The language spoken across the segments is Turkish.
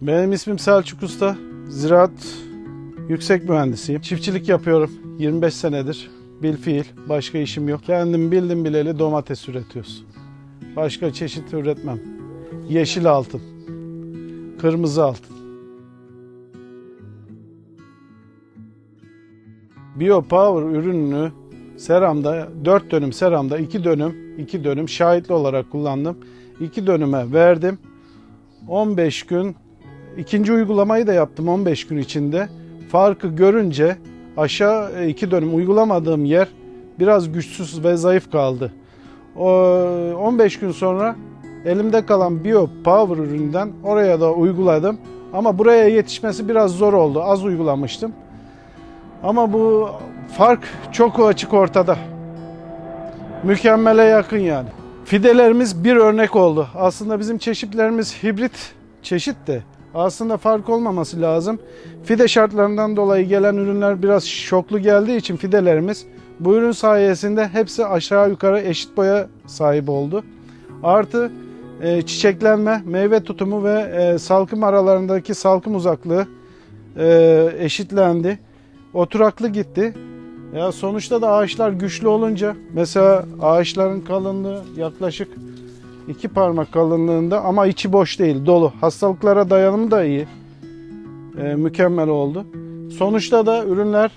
Benim ismim Selçuk Usta. Ziraat yüksek mühendisiyim. Çiftçilik yapıyorum 25 senedir. Bil fiil. Başka işim yok. Kendim bildim bileli domates üretiyoruz. Başka çeşit üretmem. Yeşil altın. Kırmızı altın. BioPower ürününü seramda 4 dönüm seramda 2 dönüm 2 dönüm şahitli olarak kullandım. 2 dönüme verdim. 15 gün ikinci uygulamayı da yaptım 15 gün içinde. Farkı görünce aşağı iki dönüm uygulamadığım yer biraz güçsüz ve zayıf kaldı. O 15 gün sonra elimde kalan Bio Power üründen oraya da uyguladım. Ama buraya yetişmesi biraz zor oldu. Az uygulamıştım. Ama bu fark çok açık ortada. Mükemmele yakın yani. Fidelerimiz bir örnek oldu. Aslında bizim çeşitlerimiz hibrit çeşit de aslında fark olmaması lazım. Fide şartlarından dolayı gelen ürünler biraz şoklu geldiği için fidelerimiz bu ürün sayesinde hepsi aşağı yukarı eşit boya sahip oldu. Artı e, çiçeklenme, meyve tutumu ve e, salkım aralarındaki salkım uzaklığı e, eşitlendi. Oturaklı gitti. Ya sonuçta da ağaçlar güçlü olunca mesela ağaçların kalınlığı yaklaşık iki parmak kalınlığında ama içi boş değil dolu. Hastalıklara dayanımı da iyi. E, mükemmel oldu. Sonuçta da ürünler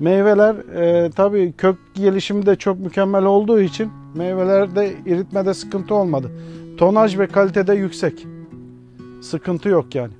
meyveler e, tabii kök gelişimi de çok mükemmel olduğu için meyvelerde eritmede sıkıntı olmadı. Tonaj ve kalitede yüksek. Sıkıntı yok yani.